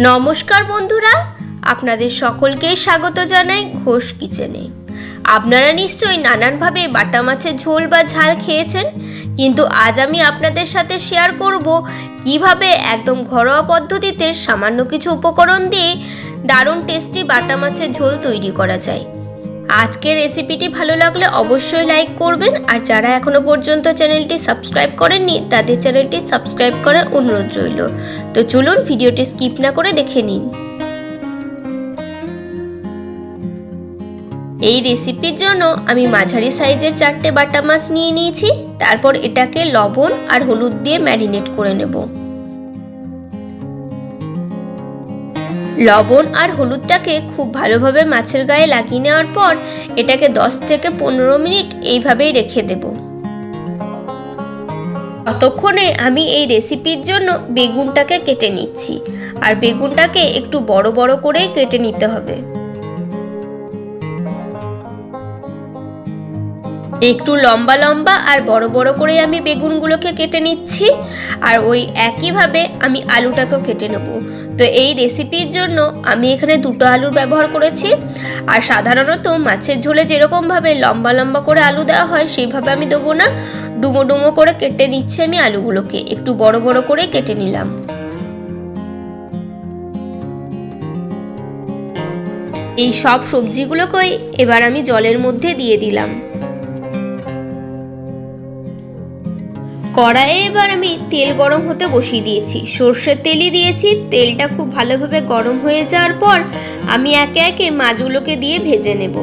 নমস্কার বন্ধুরা, আপনাদের সকলকে স্বাগত জানাই ঘোষ কিচেনে। আপনারা নিশ্চয়ই নানানভাবে বাটা মাছের ঝোল বা ঝাল খেয়েছেন, কিন্তু আজ আমি আপনাদের সাথে শেয়ার করব কীভাবে একদম ঘরোয়া পদ্ধতিতে সামান্য কিছু উপকরণ দিয়ে দারুণ টেস্টি বাটা মাছের ঝোল তৈরি করা যায়। আজকের রেসিপিটি ভালো লাগলে অবশ্যই লাইক করবেন, আর যারা এখনও পর্যন্ত চ্যানেলটি সাবস্ক্রাইব করেননি, তাদের চ্যানেলটি সাবস্ক্রাইব করার অনুরোধ রইল। তো চলুন ভিডিওটি স্কিপ না করে দেখে নিন। এই রেসিপির জন্য আমি মাঝারি সাইজের চারটে বাটা মাছ নিয়ে নিয়েছি, তারপর এটাকে লবণ আর হলুদ দিয়ে ম্যারিনেট করে নেব। লবণ আর হলুদটাকে খুব ভালোভাবে মাছের গায়ে লাগিয়ে নেওয়ার পর এটাকে 10 থেকে পনেরো মিনিট এইভাবেই রেখে দেব। ততক্ষণে আমি এই রেসিপির জন্য বেগুনটাকে কেটে নিচ্ছি। আর বেগুনটাকে একটু বড় বড় করেই কেটে নিতে হবে। একটু লম্বা লম্বা আর বড় বড় করে আমি বেগুনগুলোকে কেটে নিচ্ছি। আর ওই একইভাবে আমি আলুটাকেও কেটে নেব। তো এই রেসিপির জন্য আমি এখানে দুটো আলুর ব্যবহার করেছি। আর সাধারণত মাছের ঝোলে যেরকমভাবে লম্বা লম্বা করে আলু দেওয়া হয়, সেইভাবে আমি দেবো না। ডুমো ডুমো করে কেটে নিচ্ছি আমি আলুগুলোকে। একটু বড় বড় করে কেটে নিলাম। এই সব সবজিগুলোকেই এবার আমি জলের মধ্যে দিয়ে দিলাম। কড়াইয়ে এবার আমি তেল গরম হতে বসিয়ে দিয়েছি। সর্ষের তেলই দিয়েছি, তেলটা খুব ভালোভাবে গরম হয়ে যাওয়ার পর আমি একে একে মাছগুলোকে দিয়ে ভেজে নেব।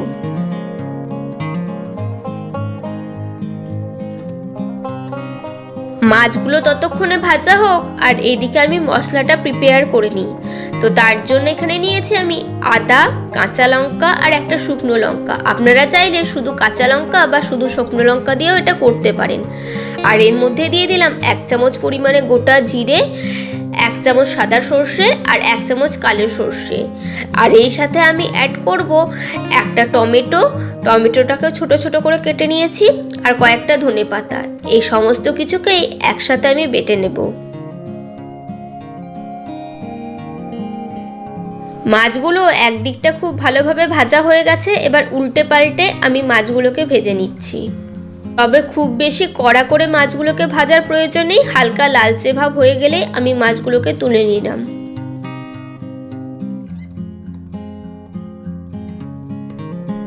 মাছগুলো ততক্ষণে ভাজা হোক আর এদিকে আমি মশলাটা প্রিপেয়ার করে নিই। তো তার জন্য এখানে নিয়েছি আমি আদা, কাঁচা লঙ্কা আর একটা শুকনো লঙ্কা। আপনারা চাইলে শুধু কাঁচা লঙ্কা বা শুধু শুকনো লঙ্কা দিয়েও এটা করতে পারেন। আর এর মধ্যে দিয়ে দিলাম এক চামচ পরিমাণে গোটা জিরে, এক চামচ সাদা সর্ষে আর এক চামচ কালো সর্ষে। আর এই সাথে আমি অ্যাড করব একটা টমেটো টমেটোটাকে ছোট ছোট করে কেটে নিয়েছি আর কয়েকটা ধনে পাতা। এই সমস্ত কিছুকেই একসাথে আমি বেটে নেব। মাছগুলো একদিকটা খুব ভালোভাবে ভাজা হয়ে গেছে, এবার উল্টে পাল্টে আমি মাছগুলোকে ভেজে নিচ্ছি। তবে খুব বেশি কড়া করে মাছগুলোকে ভাজার প্রয়োজন নেই, হালকা লালচে ভাব হয়ে গেলে আমি মাছগুলোকে তুলে নিলাম।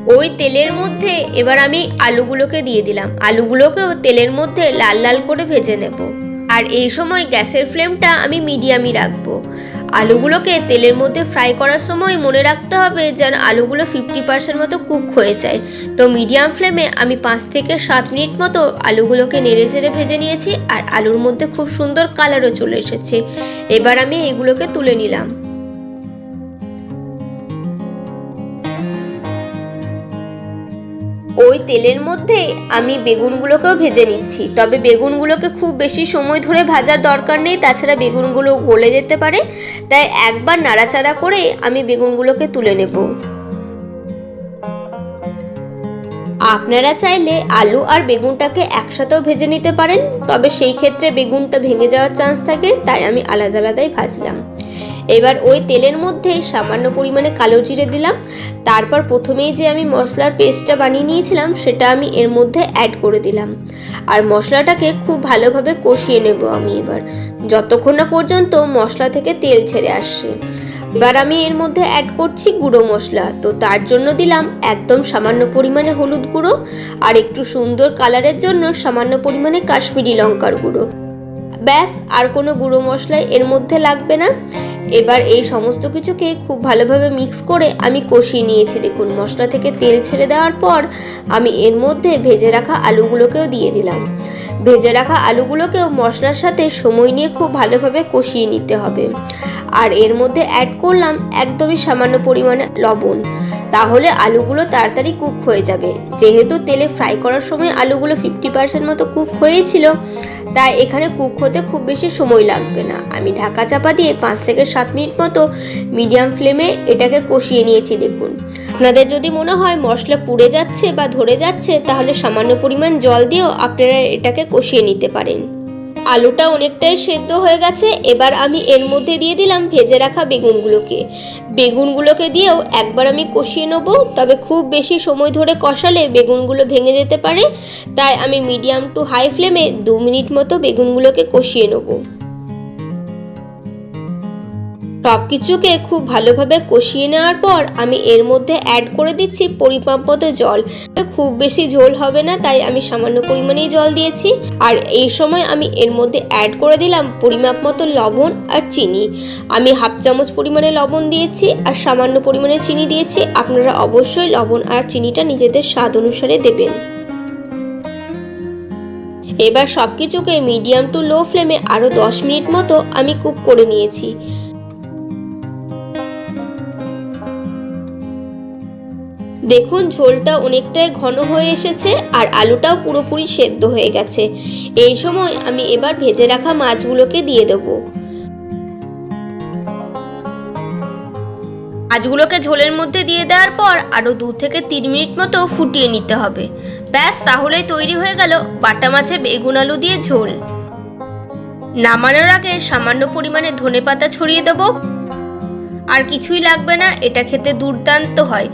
ওই তেলের মধ্যে এবার আমি আলুগুলোকে দিয়ে দিলাম। আলুগুলোকেও তেলের মধ্যে লাল লাল করে ভেজে নেব। আর এই সময় গ্যাসের ফ্লেমটা আমি মিডিয়ামই রাখব। আলুগুলোকে তেলের মধ্যে ফ্রাই করার সময় মনে রাখতে হবে যেন আলুগুলো ফিফটি পার্সেন্ট মতো কুক হয়ে যায়। তো মিডিয়াম ফ্লেমে আমি পাঁচ থেকে সাত মিনিট মতো আলুগুলোকে নেড়ে চেড়ে ভেজে নিয়েছি আর আলুর মধ্যে খুব সুন্দর কালারও চলে এসেছে। এবার আমি এগুলোকে তুলে নিলাম। ওই তেলের মধ্যে আমি বেগুনগুলোকেও ভেজে নিচ্ছি। তবে বেগুনগুলোকে খুব বেশি সময় ধরে ভাজার দরকার নেই, তাছাড়া বেগুনগুলো গলে যেতে পারে। তাই একবার নাড়াচাড়া করে আমি বেগুনগুলোকে তুলে নেব। আপনারা চাইলে আলু আর বেগুনটাকে একসাথেও ভেজে নিতে পারেন, তবে সেই ক্ষেত্রে বেগুনটা ভেঙে যাওয়ার চান্স থাকে, তাই আমি আলাদা আলাদাই ভাজলাম। এবার ওই তেলের মধ্যে সামান্য পরিমাণে কালো জিরে দিলাম। তারপর প্রথমেই যে আমি মশলার পেস্টটা বানিয়ে নিয়েছিলাম, সেটা আমি এর মধ্যে অ্যাড করে দিলাম। আর মশলাটাকে খুব ভালোভাবে কষিয়ে নেব আমি এবার, যতক্ষণ না পর্যন্ত মশলা থেকে তেল ছেড়ে আসছে। এবার আমি এর মধ্যে অ্যাড করছি গুঁড়ো মশলা। তো তার জন্য দিলাম একদম সামান্য পরিমাণে হলুদ গুঁড়ো আর একটু সুন্দর কালারের জন্য সামান্য পরিমাণে কাশ্মীরি লঙ্কার গুঁড়ো। ব্যাস, আর কোনো গুঁড়ো মশলাই এর মধ্যে লাগবে না। এবার এই সমস্ত কিছুকে খুব ভালোভাবে মিক্স করে আমি কষিয়ে নিয়েছি। দেখুন, মশলা থেকে তেল ছেড়ে দেওয়ার পর আমি এর মধ্যে ভেজে রাখা আলুগুলোকেও দিয়ে দিলাম। ভেজে রাখা আলুগুলোকেও মশলার সাথে সময় নিয়ে খুব ভালোভাবে কষিয়ে নিতে হবে। আর এর মধ্যে অ্যাড করলাম একদমই সামান্য পরিমাণে লবণ। তাহলে আলুগুলো তাড়াতাড়ি কুক হয়ে যাবে। যেহেতু তেলে ফ্রাই করার সময় আলুগুলো ফিফটি পার্সেন্ট মতো কুক হয়েছিল, তাই এখানে কুক হতে খুব বেশি সময় লাগবে না। আমি ঢাকা চাপা দিয়ে পাঁচ থেকে সাত মিনিট মতো মিডিয়াম ফ্লেমে এটাকে কষিয়ে নিয়েছি, দেখুন। আপনাদের যদি মনে হয় মশলা পুড়ে যাচ্ছে বা ধরে যাচ্ছে, তাহলে সামান্য পরিমাণ জল দিয়েও আপনারা এটাকে কষিয়ে নিতে পারেন। আলুটা অনেকটাই সেদ্ধ হয়ে গেছে, এবার আমি এর মধ্যে দিয়ে দিলাম ভেজে রাখা বেগুনগুলোকে। বেগুনগুলোকে দিয়েও একবার আমি কষিয়ে নেব, তবে খুব বেশি সময় ধরে কষালে বেগুনগুলো ভেঙে যেতে পারে, তাই আমি মিডিয়াম টু হাই ফ্লেমে দু মিনিট মতো বেগুনগুলোকে কষিয়ে নেব। সব কিছুকে খুব ভালোভাবে কষিয়ে নেওয়ার পর আমি এর মধ্যে অ্যাড করে দিচ্ছি পরিমাপ মতো জল। খুব বেশি ঝোল হবে না, তাই আমি সামান্য পরিমাণেই জল দিয়েছি। আর এই সময় আমি এর মধ্যে অ্যাড করে দিলাম পরিমাপ মতো লবণ আর চিনি। আমি হাফ চামচ পরিমাণে লবণ দিয়েছি আর সামান্য পরিমাণে চিনি দিয়েছি। আপনারা অবশ্যই লবণ আর চিনিটা নিজেদের স্বাদ অনুসারে দেবেন। এবার সব কিছুকে মিডিয়াম টু লো ফ্লেমে আরও দশ মিনিট মতো আমি কুক করে নিয়েছি। দেখুন, ঝোলটা অনেকটাই ঘন হয়ে এসেছে আর আলুটাও পুরোপুরি সেদ্ধ হয়ে গেছে। এই সময় আমি এবার ভেজে রাখা মাছগুলোকে দিয়ে দেবো। মাছগুলোকে ঝোলের মধ্যে দিয়ে দেওয়ার পর আরও দু থেকে তিন মিনিট মতো ফুটিয়ে নিতে হবে। ব্যাস, তাহলেই তৈরি হয়ে গেল বাটা মাছের বেগুন আলু দিয়ে ঝোল। নামানোর আগে সামান্য পরিমাণে ধনে পাতা ছড়িয়ে দেবো। আর কিছুই লাগবে না, এটা খেতে দুর্দান্ত হয়।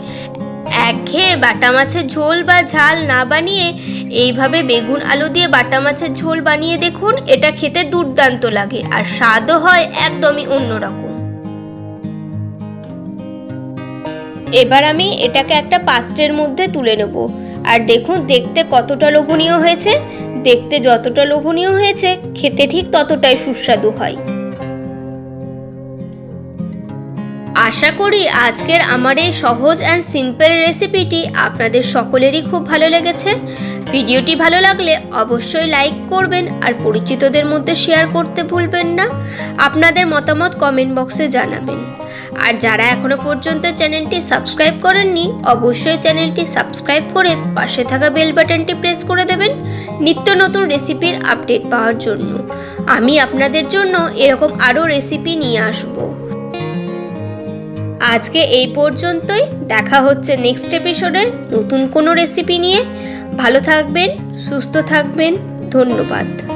একঘেয়ে বাটা মাছের ঝোল বা ঝাল না বানিয়ে এইভাবে বেগুন আলু দিয়ে বাটা মাছের ঝোল বানিয়ে দেখুন, এটা খেতে দুর্দান্ত লাগে আর স্বাদও হয় একদমই অন্যরকম। এবার আমি এটাকে একটা পাত্রের মধ্যে তুলে নেব। আর দেখুন, দেখতে কতটা লোভনীয় হয়েছে, দেখতে যতটা লোভনীয় হয়েছে, খেতে ঠিক ততটাই সুস্বাদু হয়। আশা করি আজকের আমার এই সহজ অ্যান্ড সিম্পল রেসিপিটি আপনাদের সকলেরই খুব ভালো লেগেছে। ভিডিওটি ভালো লাগলে অবশ্যই লাইক করবেন আর পরিচিতদের মধ্যে শেয়ার করতে ভুলবেন না। আপনাদের মতামত কমেন্ট বক্সে জানাবেন। আর যারা এখনও পর্যন্ত চ্যানেলটি সাবস্ক্রাইব করেননি, অবশ্যই চ্যানেলটি সাবস্ক্রাইব করে পাশে থাকা বেল বাটনটি প্রেস করে দেবেন নিত্য নতুন রেসিপির আপডেট পাওয়ার জন্য। আমি আপনাদের জন্য এরকম আরও রেসিপি নিয়ে আসব। আজকে এই পর্যন্তই। দেখা হচ্ছে নেক্সট এপিসোডে নতুন কোনো রেসিপি নিয়ে। ভালো থাকবেন, সুস্থ থাকবেন। ধন্যবাদ।